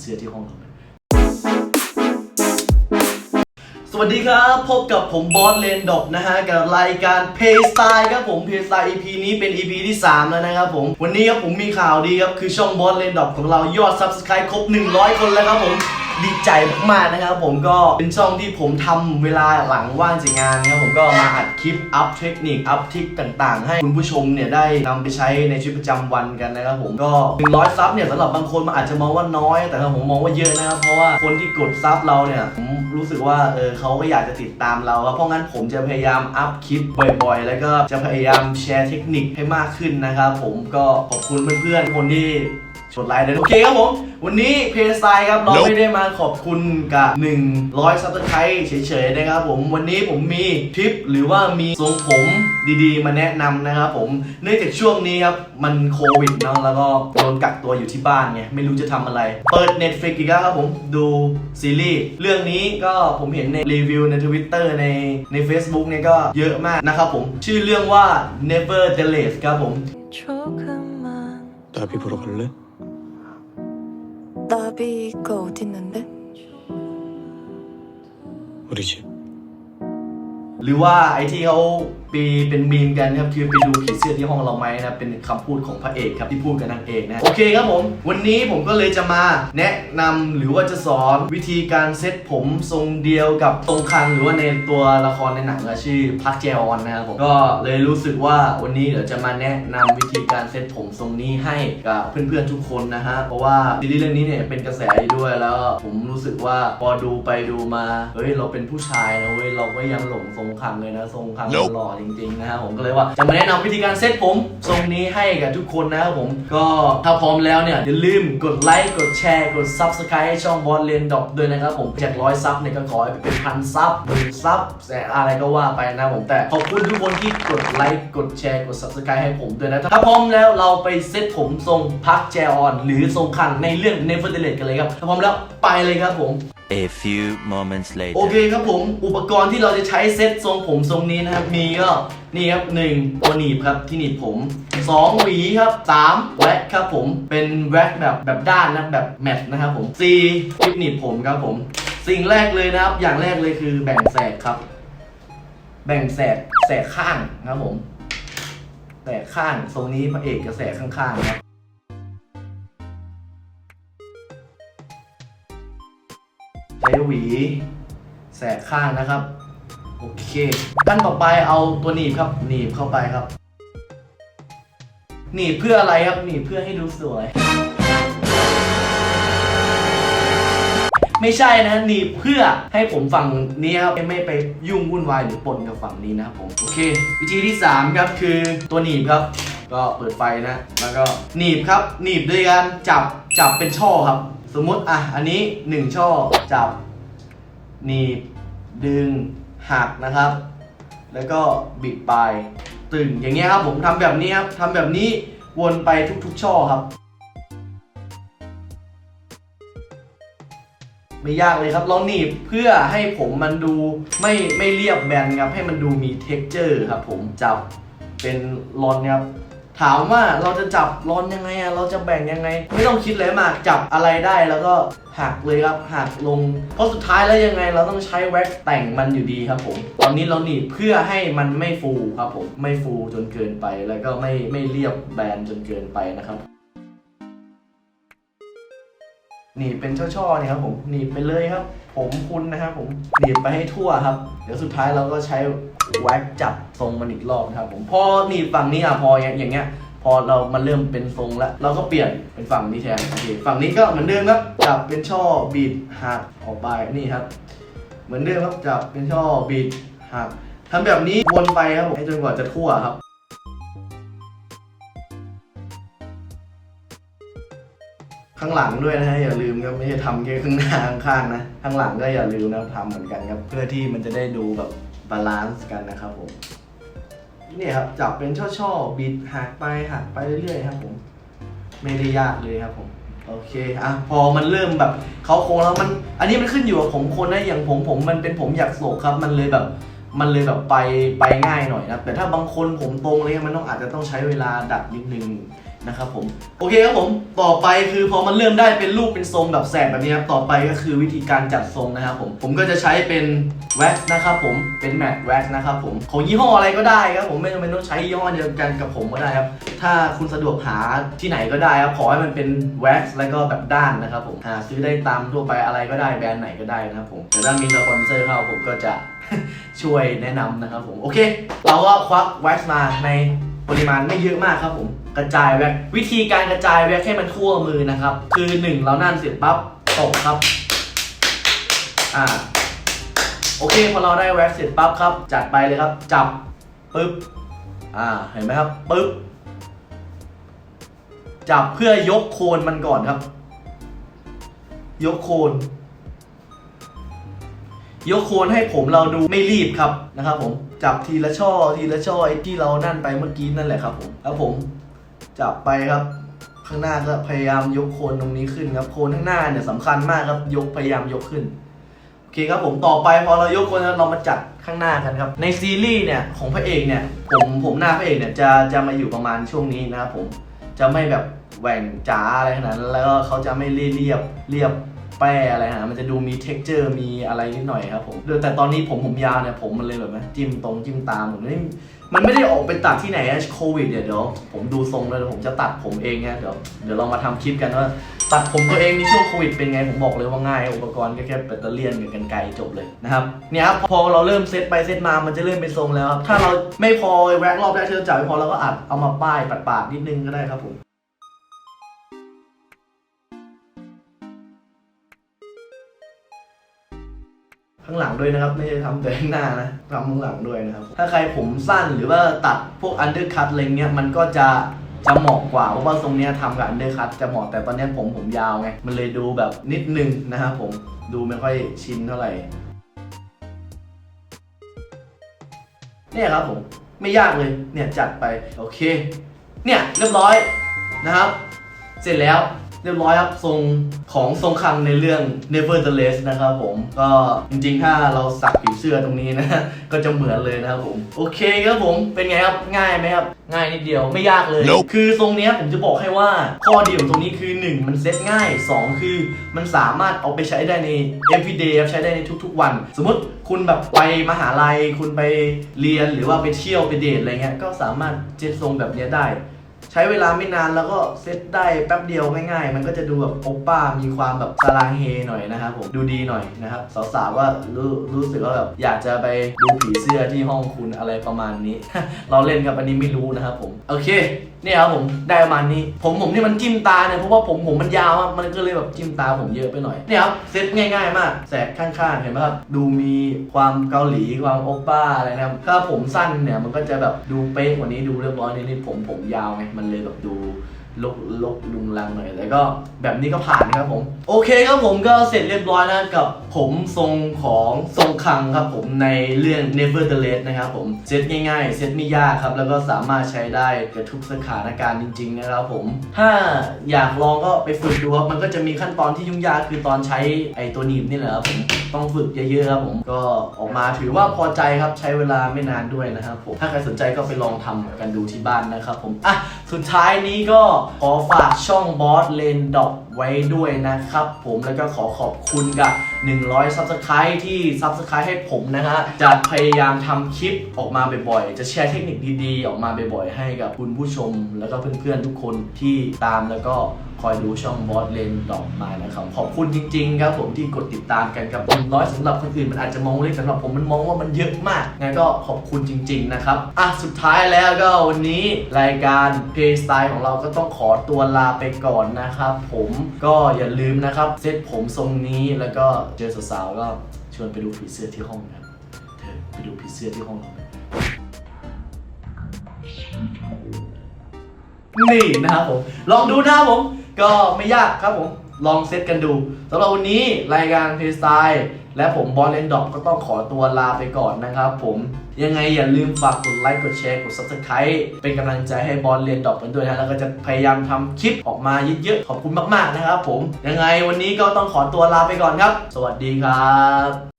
เสื้อที่ห้องเราสวัสดีครับ พบกับผมบอสเลนดอกนะฮะ กับรายการเพย์สไตล์ครับผมเพย์สไตล์ EP นี้เป็น EP ที่ 3 แล้วนะครับผม วันนี้ครับผมมีข่าวดีครับ คือช่องบอสเลนดอกของเรายอด Subscribe ครบ 100 คนแล้วครับผม ดีใจมากๆนะครับ ผมก็เป็นช่องที่ผมทำเวลาหลังว่างจากงานนะครับผมก็มาอัดคลิปอัพเทคนิคอัพทริคต่างๆ ให้คุณผู้ชมเนี่ยได้นำไปใช้ในชีวิตประจำวันกันนะครับผมก็100ซับเนี่ยสำหรับบางคนมันอาจจะมองว่าน้อย แต่ผมมองว่าเยอะนะครับเพราะว่าคนที่กดซับเราเนี่ยผมรู้สึกว่าเออเขาก็อยากจะติดตามเราเพราะงั้นผมจะพยายามอัพคลิปบ่อยๆ แล้วก็จะพยายามแชร์เทคนิคให้มากขึ้นนะครับผมก็ขอบคุณเพื่อนๆคนที่ กดไลค์เลยโอเคครับผม วันนี้เพจไซครับเราไม่ได้มาขอบคุณกับ 100ซับสไครต์เฉยๆนะครับผมวันนี้ผมมีทริปหรือว่ามีทรงผมดีๆ มาแนะนำนะครับผมเนื่องจากช่วงนี้ครับ มันโควิดเนาะแล้วก็โดนกักตัวอยู่ที่บ้านไงไม่รู้จะทำอะไร เปิด Netflix อีกแล้วครับผมดูซีรีส์เรื่องนี้ก็ผมเห็นในรีวิวใน Twitter ในใน Facebook เนี่ยก็เยอะมากนะครับผมชื่อเรื่องว่า Never Delete ครับผม 조금만 나비 보러 갈래? 나비가 어딨는데? 우리 집. หรือว่าไอ้ที่เขา ปีเป็นมีมกันนะครับคือไปดูผีเสื้อที่ห้องเราไหมนะครับเป็นคำพูดของพระเอกครับที่พูดกับนางเอกนะโอเคครับผม วันนี้ผมก็เลยจะมาแนะนำหรือว่าจะสอนวิธีการเซ็ตผมทรงเดียวกับตรงคังหรือว่าในตัวละครในหนังชื่อพักแจออนนะครับผมก็เลยรู้สึกว่าวันนี้เดี๋ยวจะมาแนะนำวิธีการเซ็ตผมทรงนี้ให้กับเพื่อนๆทุกคนนะฮะเพราะว่าซีรีส์เรื่องนี้เนี่ยเป็นกระแสด้วยแล้วผมรู้สึกว่าพอดูไปดูมาเฮ้ยเราเป็นผู้ชายนะเว้ยเราก็ยังหลงทรงคังเลยนะทรงคังหล่อจริงๆนะครับผมก็เลยว่าจะมาแนะนำวิธีการเซ็ตผมทรงนี้ให้กับทุกคนนะครับผมก็ถ้าพร้อมแล้วเนี่ยอย่าลืมกดไลค์กดแชร์กด Subscribe ให้ช่องบอลเลนดอกด้วยนะครับผมจากร้อยซับเนี่ยก็ขอให้เป็นพันซับหมื่นซับแต่อะไรก็ว่าไปนะผมแต่ขอบคุณทุกคนที่กดไลค์กดแชร์กด Subscribe ให้ผมด้วยนะถ้าพร้อมแล้วเราไปเซ็ตผมทรงพักแจออน หรือทรงคันในเรื่อง Never d e l e t กันเลยครับถ้าพร้อมแล้วไปเลยครับผม A few moments โอ later. เคครับผม อุปกรณ์ที่เราจะใช้เซ็ตทรงผมทรงนี้นะครับ มีก็นี่ครับหนึ่งตัวหนีบครับที่หนีบผมสองหวีครับสามแว็กครับผมเป็นแว็กแบบแบบด้านนะแบบแมทนะครับผมสี่คลิปหนีบผมครับผม สิ่งแรกเลยนะครับ อย่างแรกเลยคือแบ่งแสกครับ แบ่งแสกแสกข้างนะครับผมแสกข้างทรงนี้พระเอกจะแสกข้างๆครับ หวีแสกข้างนะครับ โอเคขั้นต่อไปเอาตัวหนีบครับ หนีบเข้าไปครับ หนีบเพื่ออะไรครับ หนีบเพื่อให้ดูสวย ไม่ใช่นะหนีบเพื่อให้ผมฝั่งนี้ครับไม่ไปยุ่งวุ่นวายหรือปนกับฝั่งนี้นะครับผมโอเค วิธีที่ 3 ครับคือตัวหนีบครับ ก็เปิดไฟนะ แล้วก็หนีบครับ หนีบด้วยการจับจับเป็นช่อครับ สมมติอะอันนี้ 1 ช่อจับ หนีบ ดึง หักนะครับ แล้วก็บิดปลายตึงอย่างเงี้ยครับผมทำแบบนี้ครับทำแบบนี้วนไปทุกๆช่อครับ ไม่ยากเลยครับ เราหนีบเพื่อให้ผมมันดูไม่ไม่เรียบแบนครับ ให้มันดูมี t e x t อร์ครับผมจับเป็นรอนครับ ถามว่าเราจะจับรอนยังไงอะเราจะแบ่งยังไง ไม่ต้องคิดเลยมากจับอะไรได้แล้วก็หักเลยครับหักลง เพราะสุดท้ายแล้วยังไงเราต้องใช้แว็กแต่งมันอยู่ดีครับผม ตอนนี้เราหนีบเพื่อให้มันไม่ฟูครับผมไม่ฟูจนเกินไปแล้วก็ไม่ไม่เรียบแบนจนเกินไปนะครับ หนีบเป็นช่อๆเนี่ยครับผมหนีบไปเลยครับ ผมคุณนะครับผมหนีบไปให้ทั่วครับ เดี๋ยวสุดท้ายเราก็ใช้แว็กจับทรงมันอีกรอบนะครับผมพอหนีบฝั่งนี้อะพออย่างเงี้ยพอเรามันเริ่มเป็นทรงแล้ว เราก็เปลี่ยนเป็นฝั่งนี้แทนโอเคฝั่งนี้ก็เหมือนเดิมครับจับเป็นช่อบีดหักออกไปนี่ครับ เหมือนเดิมครับจับเป็นช่อบีดหักทำแบบนี้วนไปครับผมให้จนกว่าจะทั่วครับ ข้างหลังด้วยนะฮะอย่าลืมครับไม่ใช่ทำแค่ข้างหน้าข้างๆนะข้างหลังก็อย่าลืมนะทำเหมือนกันครับเพื่อที่มันจะได้ดูแบบบาลานซ์กันนะครับผมเนี่ยครับจับเป็นช่อๆบิดหักไปหักไปเรื่อยๆครับผมไม่ได้ยากเลยครับผมโอเคอะพอมันเริ่มแบบเขาโค้งแล้วมัน อันนี้มันขึ้นอยู่กับผมคนนะอย่างผมผมมันเป็นผมอยากโศกครับ มันเลยแบบ มันเลยแบบไปไปง่ายหน่อยนะแต่ถ้าบางคนผมตรงเลยมันต้องอาจจะต้องใช้เวลาดัดนิดนึง นะครับผมโอเคครับผมต่อไปคือพอมันเริ่มได้เป็นรูปเป็นทรงแบบแสกแบบนี้ครับต่อไปก็คือวิธีการจัดทรงนะครับผมผมก็จะใช้เป็นแว็กซ์นะครับผมเป็นแมตต์แว็กซ์นะครับผมของยี่ห้ออะไรก็ได้ครับผมไม่จำเป็นต้องใช้ยี่ห้อเดียวกันกับผมก็ได้ครับถ้าคุณสะดวกหาที่ไหนก็ได้ครับขอให้มันเป็นแว็กซ์แล้วก็แบบด้านนะครับผมหาซื้อได้ตามทั่วไปอะไรก็ได้แบรนด์ไหนก็ได้นะครับผมแต่ถ้ามีสปอนเซอร์เข้าผมก็จะช่วยแนะนำนะครับผมโอเค เราก็ควักแว็กซ์มาใน ปริมาณไม่เยอะมากครับผม กระจายแว็กวิธีการกระจายแว็กให้มันทั่วมือนะครับ คือหนึ่งเรานั่นเสร็จปั๊บตบครับ อ่า โอเคพอเราได้แว็กเสร็จปั๊บครับ จัดไปเลยครับ จับปึ๊บ อ่า เห็นไหมครับปึ๊บ จับเพื่อยกโคนมันก่อนครับ ยกโคน ยกโคนให้ผมเราดูไม่รีบครับนะครับผม จับทีละช่อทีละช่อไอ้ที่เรานั่นไปเมื่อกี้นั่นแหละครับผมแล้วผมจับไปครับ ข้างหน้าก็พยายามยกโคนตรงนี้ขึ้นครับโคนข้างหน้าเนี่ยสำคัญมากครับยกพยายามยกขึ้นโอเคครับผมต่อไปพอเรายกโคนแล้วเรามาจัดข้างหน้ากันครับ ในซีรีส์เนี่ยของพระเอกเนี่ยผมผมหน้าพระเอกเนี่ยจะจะมาอยู่ประมาณช่วงนี้นะครับผมจะไม่แบบแหว่งจ๋าอะไรขนาดนั้นแล้วก็เขาจะไม่เรียบเรียบ แป้อะไรฮะมันจะดูมี t e x t อร์มีอะไรนิดหน่อยครับผมแต่ตอนนี้ผมผมยาวเนี่ยผมมันเลยแบบว่าจิ้มตรงจิ้มตามผมไม่มันไม่ได้ออกไปตัดที่ไหนอะโควิดเนี่ยเดี๋ยวผมดูทรงแล้วเดี๋ยวผมจะตัดผมเองเนี่ยเดี๋ยวเดี๋ยวเรามาทำคลิปกันว่าตัดผมตัวเองในช่วงโควิดเป็นไงผมบอกเลยว่าง่าย อุปกรณ์ก็แค่แบตเตอรี่ยนกับกันไกรจบเลยนะครับเนี่ยครับพอเราเริ่มเซตไปเซตมามันจะเริ่มเป็นทรงแล้วครับถ้าเราไม่พอแว็กรอบแรกที่เราจ่ายไม่พอเราก็อัดเอามาป้ายปาดๆนิดนึงก็ได้ครับผม ข้างหลังด้วยนะครับ ไม่ใช่ทำแต่ข้างหน้านะทำข้างหลังด้วยนะครับ ถ้าใครผมสั้นหรือว่าตัดพวกอันเดอร์คัตอะไรเงี้ยมันก็จะจะเหมาะกว่าเพราะว่าทรงเนี้ยทำกับอันเดอร์คัตจะเหมาะแต่ตอนเนี้ยผมผมยาวไงมันเลยดูแบบนิดนึงนะครับผมดูไม่ค่อยชินเท่าไหร่เนี่ยครับผมไม่ยากเลยเนี่ยจัดไปโอเค เนี่ยเรียบร้อยนะครับ เสร็จแล้ว เรียบร้อยครับทรงของทรงคังในเรื่อง Nevertheless นะครับผมก็จริงๆ ถ้าเราสักผิวเสื้อตรงนี้นะ ก็จะเหมือนเลยนะครับผม โอเคครับผมเป็นไงครับง่ายไหมครับ ง่ายนิดเดียวไม่ยากเลย Nope คือทรงเนี้ยผมจะบอกให้ว่าข้อดีของตรงนี้คือ 1 มันเซ็ตง่าย 2 คือมันสามารถเอาไปใช้ได้ใน everyday ครับใช้ได้ในทุกๆวัน สมมติคุณแบบไปมหาลัย คุณไปเรียนหรือว่าไปเที่ยวไปเดทอะไรเงี้ยก็สามารถเซ็ตทรงแบบเนี้ยได้ ใช้เวลาไม่นานแล้วก็เซตได้แป๊บเดียวง่ายๆ มันก็จะดูแบบโอป้ามีความแบบสลางเฮหน่อยนะครับผมดูดีหน่อยนะครับสาวๆก็รู้รู้สึกว่าแบบอยากจะไปดูผีเสื้อที่ห้องคุณอะไรประมาณนี้ เราเล่นกับอันนี้ไม่รู้นะครับผมโอเคนี่ครับผมได้ประมาณนี้ ผมผมที่มันจิ้มตาเนี่ยเพราะว่าผมผมมันยาวอะมันก็เลยแบบจิ้มตาผมเยอะไปหน่อยเนี่ยครับเซตง่าย ๆ มากแสกข้างๆเห็นไหมครับดูมีความเกาหลีความโอป้าอะไรนะครับถ้าผมสั้นเนี่ยมันก็จะแบบดูเป๊ะกว่านี้ดูเรียบร้อยนิดนี่ผมผมยาวไงมันเลยแบบดูลกลกลุงลังหน่อยแล้วก็แบบนี้ก็ผ่านครับผม โอเคครับผมก็เสร็จเรียบร้อยนะกับผมทรงของทรงคังครับผมในเรื่อง Nevertheless นะครับผมเซตง่ายๆ เซตไม่ยากครับ แล้วก็สามารถใช้ได้กับทุกสถานการณ์จริง ๆ นะครับผม ถ้าอยากลองก็ไปฝึกดูครับ มันก็จะมีขั้นตอนที่ยุ่งยากคือตอนใช้ไอตัวหนีบนี่แหละครับผมต้องฝึกเยอะๆครับผมก็ออกมาถือว่าพอใจครับใช้เวลาไม่นานด้วยนะครับผมถ้าใครสนใจก็ไปลองทำกันดูที่บ้านนะครับผมอะ สุดท้ายนี้ก็ขอฝากช่องบอสเลนดอกไว้ด้วยนะครับ ผมแล้วก็ขอขอบคุณกับ 100 Subscribe ที่ Subscribe ให้ผมนะฮะจะพยายามทำคลิปออกมาบ่อยๆ จะแชร์เทคนิคดีๆ ออกมาบ่อยๆ ให้กับคุณผู้ชม แล้วก็เพื่อนๆทุกคนที่ตามแล้วก็ คอยดูช่องบอสเลนดอกมานะครับ ขอบคุณจริง ๆ ครับผมที่กดติดตามกันกับ100สำหรับคนอื่นมันอาจจะมองเล็กสำหรับผมมันมองว่ามันเยอะมากงั้นก็ขอบคุณจริง ๆ นะครับ อะ สุดท้ายแล้วก็วันนี้รายการ Play Style ของเราก็ต้องขอตัวลาไปก่อนนะครับ ผมก็อย่าลืมนะครับเซตผมทรงนี้แล้วก็เจอสาวๆก็ชวนไปดูผีเสื้อที่ห้องนะเธอไปดูผีเสื้อที่ห้องเรานี่นะครับผม ลองดูนะครับผม ก็ไม่ยากครับผมลองเซตกันดูสำหรับวันนี้รายการเพย์สไตล์และผมบอลเลนดอกก็ต้องขอตัวลาไปก่อนนะครับผมยังไงอย่าลืมฝากกดไลค์กดแชร์กด subscribe เป็นกำลังใจให้บอลเลนดอกกันด้วยนะแล้วก็จะพยายามทำคลิปออกมาเยอะๆขอบคุณมากๆนะครับผมยังไงวันนี้ก็ต้องขอตัวลาไปก่อนครับ สวัสดีครับ